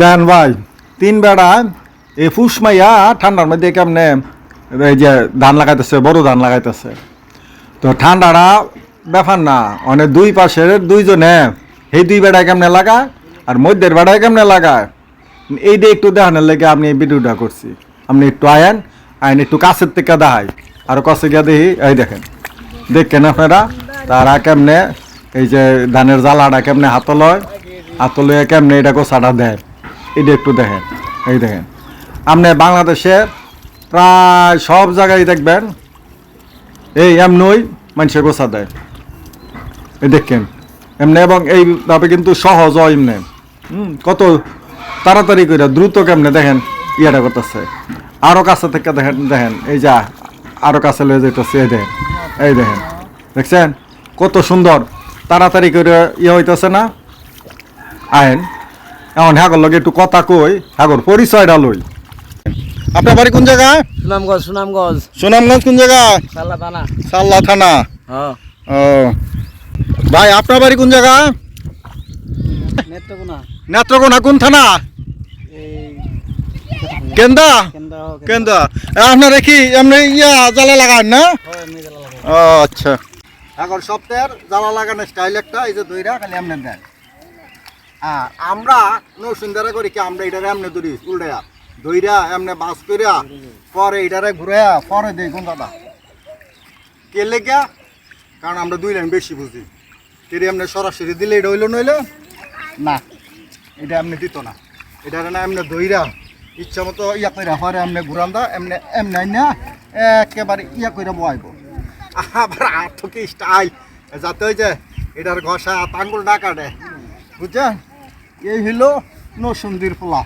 দেন ভাই, তিন বেড়া, এই ফুস মাইয়া ঠান্ডার মধ্যে কেমনে, এই যে ধান লাগাইতেছে, বড় ধান লাগাইতেছে। তো ঠান্ডাটা ব্যাপার না অনেক দুই পাশের দুইজনে এই দুই বেড়ায় কেমনে লাগায়, আর মধ্যের বেড়ায় কেমনে লাগায়? এইটা একটু দেখানোর লেগে আপনি এই ভিডিওটা করছি। আপনি একটু আয়েন আইন একটু কাছের থেকে দেখাই, আর কাছে গিয়ে দেখি, এই দেখেন। দেখেন আপনারা, তারা কেমনে, এই যে ধানের জ্বালাটা কেমনে হাত লয় হাত লয়ে কেমনে এটা গোছাটা দেয়। এটা একটু দেখেন এই দেখেন। আপনি বাংলাদেশে প্রায় সব জায়গায় দেখবেন এই এমনই মানুষে গোসা দেয়। এই দেখেন এমনি এবং এইভাবে কিন্তু সহজ হয় এমনি। হুম, কত তাড়াতাড়ি করে দ্রুত কেমনে দেখেন ইয়েটা করতেছে। আরও কাছে থেকে দেখেন দেখেন এই যা আরও কাছে লয়ে যেতেছে এই দেখেন এই দেখেন। দেখছেন? কত সুন্দর তাড়াতাড়ি করে ইয়ে হইতেছে না? আইন এখন হ্যাগর লগে একটু কথা কই হ্যাগর পরিচয়টা লই। আপনার বাড়ি কোন জায়গায়? সুনামগঞ্জ সুনামগঞ্জ। সুনামগঞ্জ কোন জায়গায়? সাল্লা দানা সাল্লা থানা। হ্যাঁ। ও। ভাই আপনার বাড়ি কোন জায়গা নেত্রকোনা। নেত্রকোনা কোন থানা? কেন্দা? কেন্দা আপনারা কি এমনি ইয়া জ্বালা লাগান না? হয়। ও আচ্ছা। এখন সপ্তাহের জ্বালা লাগানোর স্টাইল একটা এই যে দইরা খালি এমনি দেন। আর আমরা নৌসুন্দরা করি কি, আমরা এটারে এমনি দৌড়ি উল্টাইয়া। দইরা এমনি বাস করিয়া পরে এটারে ঘুরাইয়া পরে দেই কোন দাদা। কে লেগা কারণ আমরা দুই লাইন বেশি বুঝি। তেরে এমনি সরাসরি দিলে এটা হইল নইলে? না, এটা এমনি দিত না। এটারে না এমনি দইরা ইচ্ছা মতো ইয়া কইরা পরে এমনি ঘুরান দা, এমনি এমনি না একেবারে ইয়া কইরা বয়াইব। আবার আর্থকে স্টাইল। যাতে ওই যে এটার ঘষা আঙ্গুল না কাটে। বুঝছেন? এই হইল নসুন্দির পোলা।